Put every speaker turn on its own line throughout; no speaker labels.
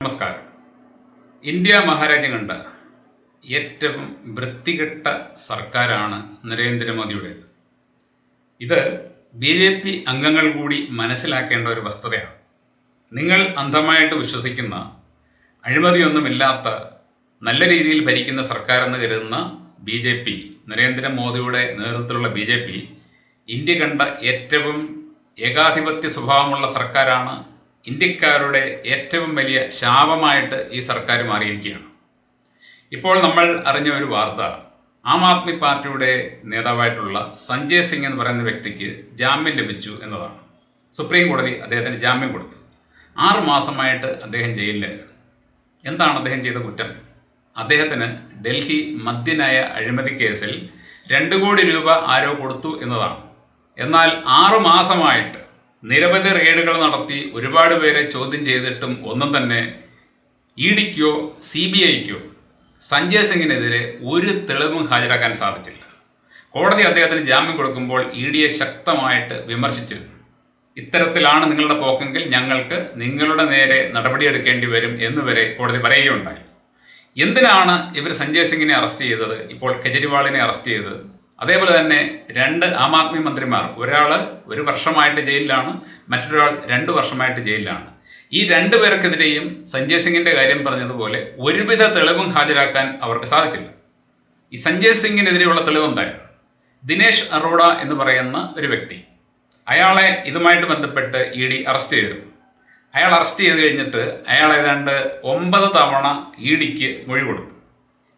നമസ്കാരം. ഇന്ത്യ മഹാരാജ്യം കണ്ട ഏറ്റവും വൃത്തികെട്ട സർക്കാരാണ് നരേന്ദ്രമോദിയുടേത്. ഇത് ബി ജെ പി അംഗങ്ങൾ കൂടി മനസ്സിലാക്കേണ്ട ഒരു വസ്തുതയാണ്. നിങ്ങൾ അന്ധമായിട്ട് വിശ്വസിക്കുന്ന അഴിമതിയൊന്നുമില്ലാത്ത നല്ല രീതിയിൽ ഭരിക്കുന്ന സർക്കാരെന്ന് കരുതുന്ന ബി ജെ പി നരേന്ദ്രമോദിയുടെ നേതൃത്വത്തിലുള്ള ബി ജെ പി ഇന്ത്യ കണ്ട ഏറ്റവും ഏകാധിപത്യ സ്വഭാവമുള്ള സർക്കാരാണ് ഇന്ത്യക്കാരുടെ ഏറ്റവും വലിയ ശാപമായിട്ട് ഈ സർക്കാർ മാറിയിരിക്കുകയാണ്. ഇപ്പോൾ നമ്മൾ അറിഞ്ഞ ഒരു വാർത്ത ആം ആദ്മി പാർട്ടിയുടെ നേതാവായിട്ടുള്ള സഞ്ജയ് സിംഗ് എന്ന് പറയുന്ന വ്യക്തിക്ക് ജാമ്യം ലഭിച്ചു എന്നതാണ്. സുപ്രീം കോടതി അദ്ദേഹത്തിന് ജാമ്യം കൊടുത്തു. ആറു മാസമായിട്ട് അദ്ദേഹം ജയിലിലായിരുന്നു. എന്താണ് അദ്ദേഹം ചെയ്ത കുറ്റം? അദ്ദേഹത്തിന് ഡൽഹി മദ്യനായ അഴിമതി കേസിൽ രണ്ട് കോടി രൂപ ആരോ കൊടുത്തു എന്നതാണ്. എന്നാൽ ആറു മാസമായിട്ട് നിരവധി റെയ്ഡുകൾ നടത്തി ഒരുപാട് പേരെ ചോദ്യം ചെയ്തിട്ടും ഒന്നും തന്നെ ഇ ഡിക്കോ സി ബി ഐക്കോ സഞ്ജയ് സിംഗിനെതിരെ ഒരു തെളിവും ഹാജരാക്കാൻ സാധിച്ചില്ല. കോടതി അദ്ദേഹത്തിന് ജാമ്യം കൊടുക്കുമ്പോൾ ഇ ഡിയെ ശക്തമായിട്ട് വിമർശിച്ചിരുന്നു. ഇത്തരത്തിലാണ് നിങ്ങളുടെ പോക്കെങ്കിൽ ഞങ്ങൾക്ക് നിങ്ങളുടെ നേരെ നടപടിയെടുക്കേണ്ടി വരും എന്നുവരെ കോടതി പറയുകയുണ്ടായി. എന്തിനാണ് ഇവർ സഞ്ജയ് സിംഗിനെ അറസ്റ്റ് ചെയ്തത്? ഇപ്പോൾ കെജ്രിവാളിനെ അറസ്റ്റ് ചെയ്തത് അതേപോലെ തന്നെ രണ്ട് ആം ആദ്മി മന്ത്രിമാർ. ഒരാൾ ഒരു വർഷമായിട്ട് ജയിലിലാണ് മറ്റൊരാൾ രണ്ട് വർഷമായിട്ട് ജയിലിലാണ്. ഈ രണ്ടു പേർക്കെതിരെയും സഞ്ജയ് സിംഗിന്റെ കാര്യം പറഞ്ഞതുപോലെ ഒരുവിധ തെളിവും ഹാജരാക്കാൻ അവർക്ക് സാധിച്ചില്ല. ഈ സഞ്ജയ് സിംഗിനെതിരെയുള്ള തെളിവ് എന്തായിരുന്നു ദിനേഷ് അറോഡ എന്ന് പറയുന്ന ഒരു വ്യക്തി. അയാളെ ഇതുമായിട്ട് ബന്ധപ്പെട്ട് ഇ ഡി അറസ്റ്റ് ചെയ്തു. അയാൾ അറസ്റ്റ് ചെയ്ത് കഴിഞ്ഞിട്ട് അയാൾ ഏതാണ്ട് ഒമ്പത് തവണ ഇ ഡിക്ക് മൊഴി കൊടുത്തു.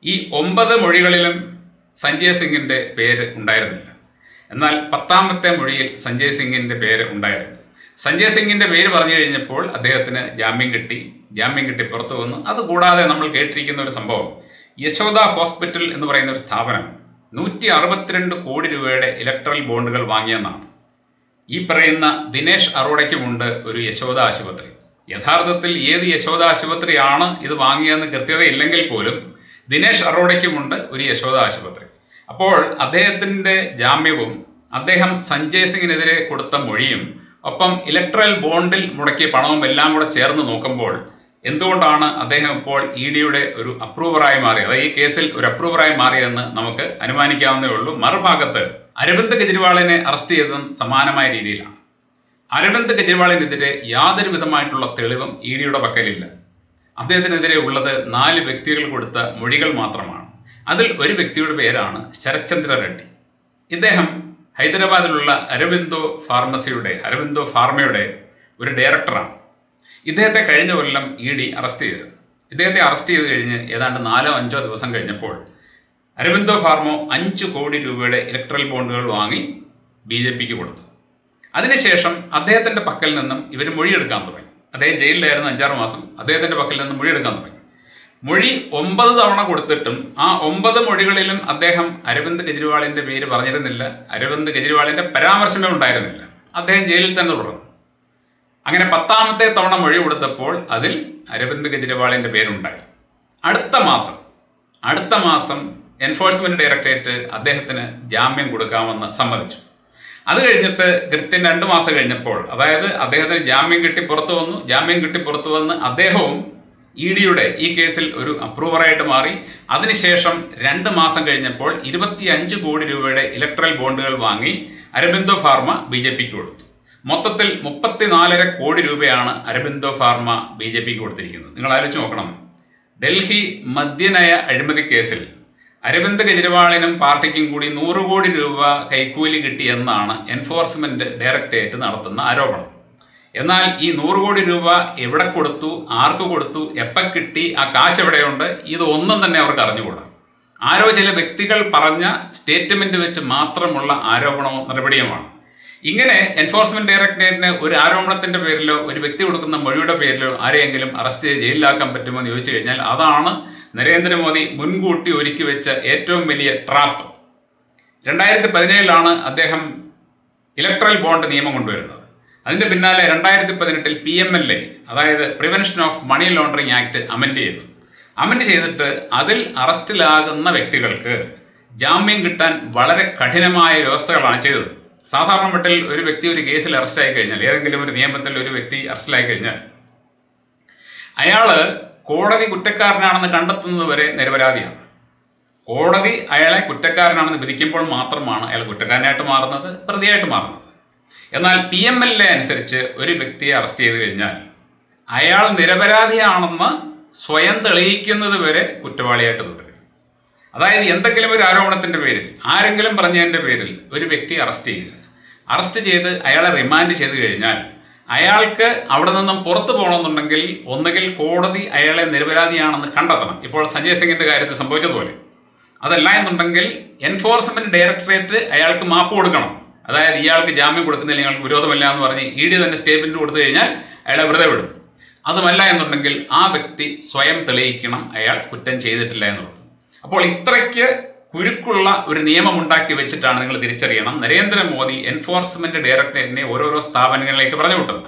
ഈ ഒമ്പത് മൊഴികളിലും സഞ്ജയ് സിംഗിന്റെ പേര് ഉണ്ടായിരുന്നില്ല. എന്നാൽ പത്താമത്തെ മൊഴിയിൽ സഞ്ജയ് സിംഗിന്റെ പേര് ഉണ്ടായിരുന്നു. സഞ്ജയ് സിംഗിന്റെ പേര് പറഞ്ഞു കഴിഞ്ഞപ്പോൾ അദ്ദേഹത്തിന് ജാമ്യം കിട്ടി. ജാമ്യം കിട്ടി പുറത്തു വന്നു. അതുകൂടാതെ നമ്മൾ കേട്ടിരിക്കുന്ന ഒരു സംഭവം. യശോദ ഹോസ്പിറ്റൽ എന്ന് പറയുന്ന ഒരു സ്ഥാപനം നൂറ്റി അറുപത്തിരണ്ട് കോടി രൂപയുടെ ഇലക്ട്രൽ ബോണ്ടുകൾ വാങ്ങിയെന്നാണ്. ഈ പറയുന്ന ദിനേഷ് അറോഡയ്ക്കുമുണ്ട് ഒരു യശോദ ആശുപത്രി. യഥാർത്ഥത്തിൽ ഏത് യശോദ ആശുപത്രിയാണ് ഇത് വാങ്ങിയതെന്ന് കൃത്യതയില്ലെങ്കിൽ പോലും ദിനേഷ് അറോഡയ്ക്കുമുണ്ട് ഒരു യശോദ ആശുപത്രി. അപ്പോൾ അദ്ദേഹത്തിന്റെ ജാമ്യവും അദ്ദേഹം സഞ്ജയ് സിംഗിനെതിരെ കൊടുത്ത മൊഴിയും ഒപ്പം ഇലക്ട്രൽ ബോണ്ടിൽ മുടക്കിയ പണവും എല്ലാം കൂടെ ചേർന്ന് നോക്കുമ്പോൾ എന്തുകൊണ്ടാണ് അദ്ദേഹം ഇപ്പോൾ ഇ ഡിയുടെ ഒരു അപ്രൂവറായി മാറിയത്? ഈ കേസിൽ ഒരു അപ്രൂവറായി മാറിയതെന്ന് നമുക്ക് അനുമാനിക്കാവുന്നേ ഉള്ളൂ. മറുഭാഗത്ത് അരവിന്ദ് കെജ്രിവാളിനെ അറസ്റ്റ് ചെയ്തതും സമാനമായ രീതിയിലാണ്. അരവിന്ദ് കെജ്രിവാളിനെതിരെ യാതൊരു വിധമായിട്ടുള്ള തെളിവും ഇ ഡിയുടെ പക്കലില്ല. അദ്ദേഹത്തിനെതിരെ ഉള്ളത് നാല് വ്യക്തികൾ കൊടുത്ത മൊഴികൾ മാത്രമാണ്. അതിൽ ഒരു വ്യക്തിയുടെ പേരാണ് ശരത്ചന്ദ്ര റെഡ്ഡി. ഇദ്ദേഹം ഹൈദരാബാദിലുള്ള അരവിന്ദോ ഫാർമസിയുടെ അരവിന്ദോ ഫാർമയുടെ ഒരു ഡയറക്ടറാണ്. ഇദ്ദേഹത്തെ കഴിഞ്ഞ കൊല്ലം ഇ ഡി അറസ്റ്റ് ചെയ്തു. ഇദ്ദേഹത്തെ അറസ്റ്റ് ചെയ്ത് കഴിഞ്ഞ് ഏതാണ്ട് നാലോ അഞ്ചോ ദിവസം കഴിഞ്ഞപ്പോൾ അരവിന്ദോ ഫാർമോ അഞ്ച് കോടി രൂപയുടെ ഇലക്ട്രൽ ബോണ്ടുകൾ വാങ്ങി ബി ജെ പിക്ക് കൊടുത്തു. അതിനുശേഷം അദ്ദേഹത്തിന്റെ പക്കൽ നിന്നും ഇവർ മൊഴിയെടുക്കാൻ തുടങ്ങി. അദ്ദേഹം ജയിലിലായിരുന്നു അഞ്ചാറ് മാസം. അദ്ദേഹത്തിന്റെ പക്കൽ മൊഴി എടുക്കാൻ തുടങ്ങി. മൊഴി ഒമ്പത് തവണ കൊടുത്തിട്ടും ആ ഒമ്പത് മൊഴികളിലും അദ്ദേഹം അരവിന്ദ് കെജ്രിവാളിന്റെ പേര് പറഞ്ഞിരുന്നില്ല. അരവിന്ദ് കെജ്രിവാളിന്റെ പരാമർശമേ ഉണ്ടായിരുന്നില്ല. അദ്ദേഹം ജയിലിൽ തന്നെ തുടർന്നു. അങ്ങനെ പത്താമത്തെ തവണ മൊഴി കൊടുത്തപ്പോൾ അതിൽ അരവിന്ദ് കെജ്രിവാളിന്റെ പേരുണ്ടായി. അടുത്ത മാസം അടുത്ത മാസം എൻഫോഴ്സ്മെന്റ് ഡയറക്ടറേറ്റ് അദ്ദേഹത്തിന് ജാമ്യം കൊടുക്കാമെന്ന് സമ്മതിച്ചു. അത് കഴിഞ്ഞിട്ട് കൃത്യം രണ്ട് മാസം കഴിഞ്ഞപ്പോൾ അതായത് അദ്ദേഹത്തിന് ജാമ്യം കിട്ടി പുറത്തു വന്നു. ജാമ്യം കിട്ടി പുറത്തു വന്ന് അദ്ദേഹവും ഇ ഡിയുടെ ഈ കേസിൽ ഒരു അപ്രൂവറായിട്ട് മാറി. അതിനുശേഷം രണ്ട് മാസം കഴിഞ്ഞപ്പോൾ ഇരുപത്തി അഞ്ച് കോടി രൂപയുടെ ഇലക്ട്രൽ ബോണ്ടുകൾ വാങ്ങി അരബിന്ദോ ഫാർമ ബി ജെ പിക്ക് കൊടുത്തു. മൊത്തത്തിൽ മുപ്പത്തിനാലര കോടി രൂപയാണ് അരബിന്ദോ ഫാർമ ബി ജെ പിക്ക് കൊടുത്തിരിക്കുന്നത്. നിങ്ങൾ ആലോചിച്ച് നോക്കണം. ഡൽഹി മദ്യനയ അഴിമതി കേസിൽ അരവിന്ദ് കെജ്രിവാളിനും പാർട്ടിക്കും കൂടി നൂറ് കോടി രൂപ കൈക്കൂലി കിട്ടിയെന്നാണ് എൻഫോഴ്സ്മെന്റ് ഡയറക്ടറേറ്റ് നടത്തുന്ന ആരോപണം. എന്നാൽ ഈ നൂറ് കോടി രൂപ എവിടെ കൊടുത്തു ആർക്ക് കൊടുത്തു എപ്പം കിട്ടി ആ കാശ് എവിടെയുണ്ട് ഇതൊന്നും തന്നെ അവർക്ക് അറിഞ്ഞുകൂടാ. ആരോ ചില വ്യക്തികൾ പറഞ്ഞ സ്റ്റേറ്റ്മെന്റ് വെച്ച് മാത്രമുള്ള ആരോപണമോ നടപടിയുമാണ്. ഇങ്ങനെ എൻഫോഴ്സ്മെന്റ് ഡയറക്ടറേറ്റിന് ഒരു ആരോപണത്തിന്റെ പേരിലോ ഒരു വ്യക്തി കൊടുക്കുന്ന മൊഴിയുടെ പേരിലോ ആരെയെങ്കിലും അറസ്റ്റ് ചെയ്ത് ജയിലിലാക്കാൻ പറ്റുമോ എന്ന് ചോദിച്ചു കഴിഞ്ഞാൽ അതാണ് നരേന്ദ്രമോദി മുൻകൂട്ടി ഒരുക്കി വെച്ച ഏറ്റവും വലിയ ട്രാപ്പ് രണ്ടായിരത്തി പതിനേഴിലാണ് അദ്ദേഹം ഇലക്ട്രൽ ബോണ്ട് നിയമം കൊണ്ടുവരുന്നത്. അതിന്റെ പിന്നാലെ രണ്ടായിരത്തി പതിനെട്ടിൽ പി എം എൽ എ അതായത് prevention of money laundering act amend ചെയ്തു. അമെൻഡ് ചെയ്തിട്ട് അതിൽ അറസ്റ്റിലാകുന്ന വ്യക്തികൾക്ക് ജാമ്യം കിട്ടാൻ വളരെ കഠിനമായ വ്യവസ്ഥകളാണ് ചെയ്തത്. സാധാരണ മട്ടിൽ ഒരു വ്യക്തി ഒരു കേസിൽ അറസ്റ്റായി കഴിഞ്ഞാൽ ഏതെങ്കിലും ഒരു നിയമത്തിൽ ഒരു വ്യക്തി അറസ്റ്റിലായി കഴിഞ്ഞാൽ അയാൾ കോടതി കുറ്റക്കാരനാണെന്ന് കണ്ടെത്തുന്നത് വരെ നിരപരാധിയാണ്. കോടതി അയാളെ കുറ്റക്കാരനാണെന്ന് വിധിക്കുമ്പോൾ മാത്രമാണ് അയാൾ കുറ്റക്കാരനായിട്ട് മാറുന്നത് പ്രതിയായിട്ട് മാറുന്നത്. എന്നാൽ പി എം എൽ എ അനുസരിച്ച് ഒരു വ്യക്തിയെ അറസ്റ്റ് ചെയ്ത് കഴിഞ്ഞാൽ അയാൾ നിരപരാധിയാണെന്ന് സ്വയം തെളിയിക്കുന്നത് വരെ കുറ്റവാളിയായിട്ട് തുടരും. അതായത് എന്തെങ്കിലും ഒരു ആരോപണത്തിന്റെ പേരിൽ ആരെങ്കിലും പറഞ്ഞതിന്റെ പേരിൽ ഒരു വ്യക്തി അറസ്റ്റ് ചെയ്യുക. അറസ്റ്റ് ചെയ്ത് അയാളെ റിമാൻഡ് ചെയ്ത് കഴിഞ്ഞാൽ അയാൾക്ക് അവിടെ നിന്നും പുറത്തു പോകണമെന്നുണ്ടെങ്കിൽ ഒന്നുകിൽ കോടതി അയാളെ നിരപരാധിയാണെന്ന് കണ്ടെത്തണം. ഇപ്പോൾ സഞ്ജയ് സിംഗിന്റെ കാര്യത്തിൽ സംഭവിച്ചതുപോലെ. അതല്ല എന്നുണ്ടെങ്കിൽ എൻഫോഴ്സ്മെന്റ് ഡയറക്ടറേറ്റ് അയാൾക്ക് മാപ്പ് കൊടുക്കണം. അതായത് ഇയാൾക്ക് ജാമ്യം കൊടുക്കുന്നില്ല ഇയാൾക്ക് വിരോധമല്ല എന്ന് പറഞ്ഞ് ഇ ഡി തന്നെ സ്റ്റേറ്റ്മെന്റ് കൊടുത്തു കഴിഞ്ഞാൽ അയാളെ വെറുതെ വിടും. അതുമല്ല എന്നുണ്ടെങ്കിൽ ആ വ്യക്തി സ്വയം തെളിയിക്കണം അയാൾ കുറ്റം ചെയ്തിട്ടില്ല എന്നുള്ളത്. അപ്പോൾ ഇത്രയ്ക്ക് കുരുക്കുള്ള ഒരു നിയമം ഉണ്ടാക്കി വെച്ചിട്ടാണ് നിങ്ങൾ തിരിച്ചറിയണം. നരേന്ദ്രമോദി എൻഫോഴ്സ്മെന്റ് ഡയറക്ടറേറ്റിനെ ഓരോരോ സ്ഥാപനങ്ങളിലേക്ക് പറഞ്ഞു വിട്ടത്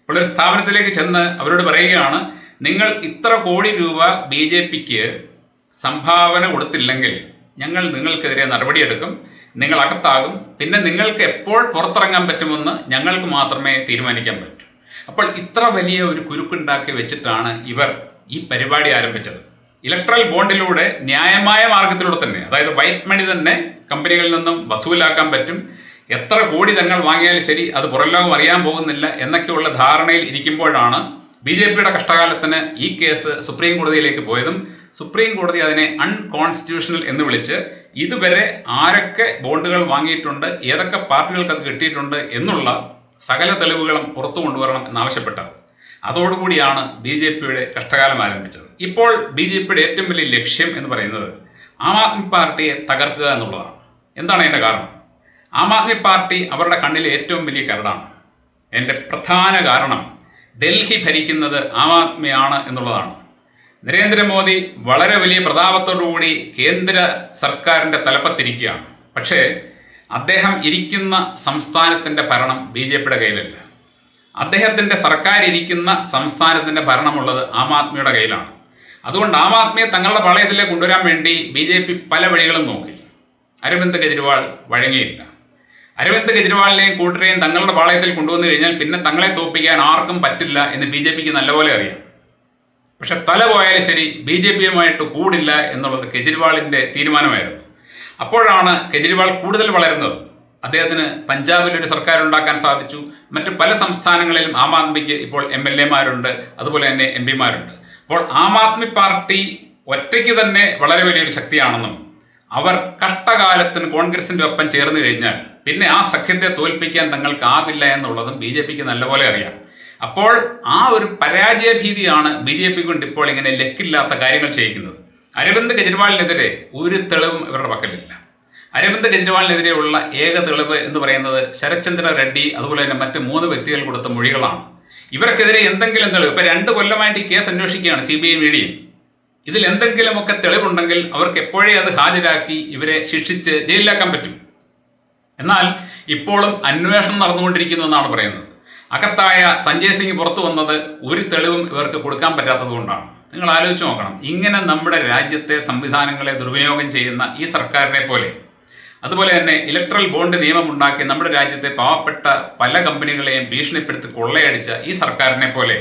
ഇപ്പോൾ ഒരു സ്ഥാപനത്തിലേക്ക് ചെന്ന് അവരോട് പറയുകയാണ് നിങ്ങൾ ഇത്ര കോടി രൂപ ബി ജെ പിക്ക് സംഭാവന കൊടുത്തില്ലെങ്കിൽ ഞങ്ങൾ നിങ്ങൾക്കെതിരെ നടപടിയെടുക്കും നിങ്ങൾ അകത്താകും പിന്നെ നിങ്ങൾക്ക് എപ്പോൾ പുറത്തിറങ്ങാൻ പറ്റുമെന്ന് ഞങ്ങൾക്ക് മാത്രമേ തീരുമാനിക്കാൻ പറ്റൂ. അപ്പോൾ ഇത്ര വലിയ ഒരു കുരുക്കുണ്ടാക്കി വെച്ചിട്ടാണ് ഇവർ ഈ പരിപാടി ആരംഭിച്ചത്. ഇലക്ട്രൽ ബോണ്ടിലൂടെ ന്യായമായ മാർഗത്തിലൂടെ തന്നെ അതായത് വൈറ്റ് മണി തന്നെ കമ്പനികളിൽ നിന്നും വസൂലാക്കാൻ പറ്റും. എത്ര കോടി തങ്ങൾ വാങ്ങിയാലും ശരി അത് പുറംലോകം അറിയാൻ പോകുന്നില്ല എന്നൊക്കെയുള്ള ധാരണയിൽ ഇരിക്കുമ്പോഴാണ് ബി ജെ പിയുടെ കഷ്ടകാലത്തിന് ഈ കേസ് സുപ്രീം കോടതിയിലേക്ക് പോയതും സുപ്രീം കോടതി അതിനെ അൺകോൺസ്റ്റിറ്റ്യൂഷണൽ എന്ന് വിളിച്ച് ഇതുവരെ ആരൊക്കെ ബോണ്ടുകൾ വാങ്ങിയിട്ടുണ്ട് ഏതൊക്കെ പാർട്ടികൾക്ക് അത് കിട്ടിയിട്ടുണ്ട് എന്നുള്ള സകല തെളിവുകളും പുറത്തു കൊണ്ടുവരണം എന്നാവശ്യപ്പെട്ടത് അതോടുകൂടിയാണ് ബി ജെ പിയുടെ കഷ്ടകാലം ആരംഭിച്ചത്. ഇപ്പോൾ ബി ജെ പിയുടെ ഏറ്റവും വലിയ ലക്ഷ്യം എന്ന് പറയുന്നത് ആം ആദ്മി പാർട്ടിയെ തകർക്കുക എന്നുള്ളതാണ്. എന്താണ് അതിന്റെ കാരണം? ആം ആദ്മി പാർട്ടി അവരുടെ കണ്ണിലെ ഏറ്റവും വലിയ കരടാണ്. എന്റെ പ്രധാന കാരണം ഡൽഹി ഭരിക്കുന്നത് ആം ആദ്മിയാണ് എന്നുള്ളതാണ്. നരേന്ദ്രമോദി വളരെ വലിയ പ്രതാപത്തോടുകൂടി കേന്ദ്ര സർക്കാരിന്റെ തലപ്പത്തിരിക്കുകയാണ്. പക്ഷേ അദ്ദേഹം ഇരിക്കുന്ന സംസ്ഥാനത്തിന്റെ ഭരണം ബി ജെ പിയുടെ കയ്യിലല്ല. അദ്ദേഹത്തിന്റെ സർക്കാർ ഇരിക്കുന്ന സംസ്ഥാനത്തിന്റെ ഭരണമുള്ളത് ആം ആദ്മിയുടെ കയ്യിലാണ്. അതുകൊണ്ട് ആം ആദ്മിയെ തങ്ങളുടെ പാളയത്തിലേക്ക് കൊണ്ടുവരാൻ വേണ്ടി ബി ജെ പി പല വഴികളും നോക്കി. അരവിന്ദ് കെജ്രിവാൾ വഴങ്ങിയില്ല. അരവിന്ദ് കെജ്രിവാളിനെയും കൂട്ടരെയും തങ്ങളുടെ പാളയത്തിൽ കൊണ്ടുവന്നു കഴിഞ്ഞാൽ പിന്നെ തങ്ങളെ തോപ്പിക്കാൻ ആർക്കും പറ്റില്ല എന്ന് ബി ജെ പിക്ക് നല്ലപോലെ അറിയാം. പക്ഷെ തല പോയാലും ശരി ബി ജെ പിയുമായിട്ട് കൂടില്ല എന്നുള്ളത് കെജ്രിവാളിന്റെ തീരുമാനമായിരുന്നു. അപ്പോഴാണ് കെജ്രിവാൾ കൂടുതൽ വളരുന്നത്. അദ്ദേഹത്തിന് പഞ്ചാബിൽ ഒരു സർക്കാർ ഉണ്ടാക്കാൻ സാധിച്ചു. മറ്റ് പല സംസ്ഥാനങ്ങളിലും ആം ആദ്മിക്ക് ഇപ്പോൾ എം എൽ എമാരുണ്ട്. അതുപോലെ തന്നെ എം പിമാരുണ്ട്. അപ്പോൾ ആം ആദ്മി പാർട്ടി ഒറ്റയ്ക്ക് തന്നെ വളരെ വലിയൊരു ശക്തിയാണെന്നും അവർ കഷ്ടകാലത്തിന് കോൺഗ്രസിന്റെ ഒപ്പം ചേർന്ന് കഴിഞ്ഞാൽ പിന്നെ ആ സഖ്യത്തെ തോൽപ്പിക്കാൻ തങ്ങൾക്കാവില്ല എന്നുള്ളതും ബി ജെ പിക്ക് നല്ലപോലെ അറിയാം. അപ്പോൾ ആ ഒരു പരാജയ ഭീതിയാണ് ബി ജെ പി കൊണ്ട് ഇപ്പോൾ ഇങ്ങനെ ലക്കില്ലാത്ത കാര്യങ്ങൾ ചെയ്യിക്കുന്നത്. അരവിന്ദ് കെജ്രിവാളിനെതിരെ ഒരു തെളിവും ഇവരുടെ പക്കലില്ല. അരവിന്ദ് കെജ്രിവാളിനെതിരെയുള്ള ഏക തെളിവ് എന്ന് പറയുന്നത് ശരത്ചന്ദ്ര റെഡ്ഡി അതുപോലെ തന്നെ മറ്റ് മൂന്ന് വ്യക്തികൾ കൊടുത്ത മൊഴികളാണ്. ഇവർക്കെതിരെ എന്തെങ്കിലും തെളിവ്? ഇപ്പൊ രണ്ട് കൊല്ലമായിട്ട് ഈ കേസ് അന്വേഷിക്കുകയാണ് സി ബി ഐ മീഡിയയും. ഇതിൽ എന്തെങ്കിലുമൊക്കെ തെളിവുണ്ടെങ്കിൽ അവർക്ക് എപ്പോഴേ അത് ഹാജരാക്കി ഇവരെ ശിക്ഷിച്ച് ജയിലിലാക്കാൻ പറ്റും. എന്നാൽ ഇപ്പോഴും അന്വേഷണം നടന്നുകൊണ്ടിരിക്കുന്നു എന്നാണ് പറയുന്നത്. അകത്തായ സഞ്ജയ് സിംഗ് പുറത്തു വന്നത് ഒരു തെളിവും ഇവർക്ക് കൊടുക്കാൻ പറ്റാത്തതുകൊണ്ടാണ് നിങ്ങൾ ആലോചിച്ച് നോക്കണം. ഇങ്ങനെ നമ്മുടെ രാജ്യത്തെ സംവിധാനങ്ങളെ ദുർവിനിയോഗം ചെയ്യുന്ന ഈ സർക്കാരിനെ പോലെ അതുപോലെ തന്നെ ഇലക്ട്രൽ ബോണ്ട് നിയമം ഉണ്ടാക്കി നമ്മുടെ രാജ്യത്തെ പാവപ്പെട്ട പല കമ്പനികളെയും ഭീഷണിപ്പെടുത്തി കൊള്ളയടിച്ച ഈ സർക്കാരിനെ പോലെ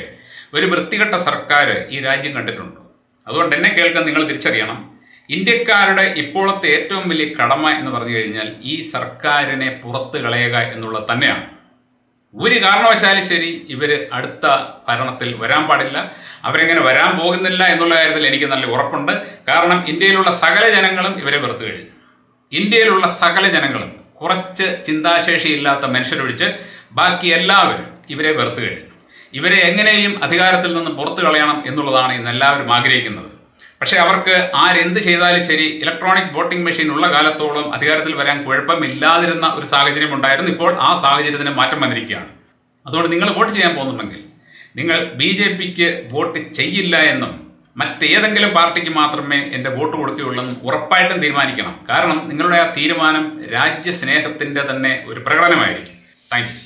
ഒരു വൃത്തികെട്ട സർക്കാർ ഈ രാജ്യം കണ്ടിട്ടുണ്ട്. അതുകൊണ്ട് എന്നെ കേൾക്കാൻ നിങ്ങൾ തിരിച്ചറിയണം. ഇന്ത്യക്കാരുടെ ഇപ്പോഴത്തെ ഏറ്റവും വലിയ കടമ എന്ന് പറഞ്ഞു കഴിഞ്ഞാൽ ഈ സർക്കാരിനെ പുറത്ത് കളയുക എന്നുള്ളത് തന്നെയാണ്. ഒരു കാരണവശാലും ശരി ഇവർ അടുത്ത ഭരണത്തിൽ വരാൻ പാടില്ല. അവരെങ്ങനെ വരാൻ പോകുന്നില്ല എന്നുള്ള കാര്യത്തിൽ എനിക്ക് നല്ല ഉറപ്പുണ്ട്. കാരണം ഇന്ത്യയിലുള്ള സകല ജനങ്ങളും ഇവരെ വെറുത്തു കഴിഞ്ഞു. ഇന്ത്യയിലുള്ള സകല ജനങ്ങളും കുറച്ച് ചിന്താശേഷിയില്ലാത്ത മനുഷ്യരൊഴിച്ച് ബാക്കി എല്ലാവരും ഇവരെ വെറുത്തു കഴിഞ്ഞു. ഇവരെ എങ്ങനെയും അധികാരത്തിൽ നിന്ന് പുറത്തു കളയണം എന്നുള്ളതാണ് ഇന്ന് എല്ലാവരും ആഗ്രഹിക്കുന്നത്. പക്ഷേ അവർക്ക് ആരെന്ത് ചെയ്താലും ശരി ഇലക്ട്രോണിക് വോട്ടിംഗ് മെഷീൻ ഉള്ള കാലത്തോളം അധികാരത്തിൽ വരാൻ കുഴപ്പമില്ലാതിരുന്ന ഒരു സാഹചര്യം ഉണ്ടായിരുന്നു. ഇപ്പോൾ ആ സാഹചര്യത്തിന് മാറ്റം വന്നിരിക്കുകയാണ്. അതുകൊണ്ട് നിങ്ങൾ വോട്ട് ചെയ്യാൻ പോകുന്നുണ്ടെങ്കിൽ നിങ്ങൾ ബി ജെ പിക്ക് വോട്ട് ചെയ്യില്ല എന്നും മറ്റേതെങ്കിലും പാർട്ടിക്ക് മാത്രമേ എന്റെ വോട്ട് കൊടുക്കുകയുള്ളൂ എന്നും ഉറപ്പായിട്ടും തീരുമാനിക്കണം. കാരണം നിങ്ങളുടെ ആ തീരുമാനം രാജ്യസ്നേഹത്തിന്റെ തന്നെ ഒരു പ്രകടനമായിരിക്കും. താങ്ക്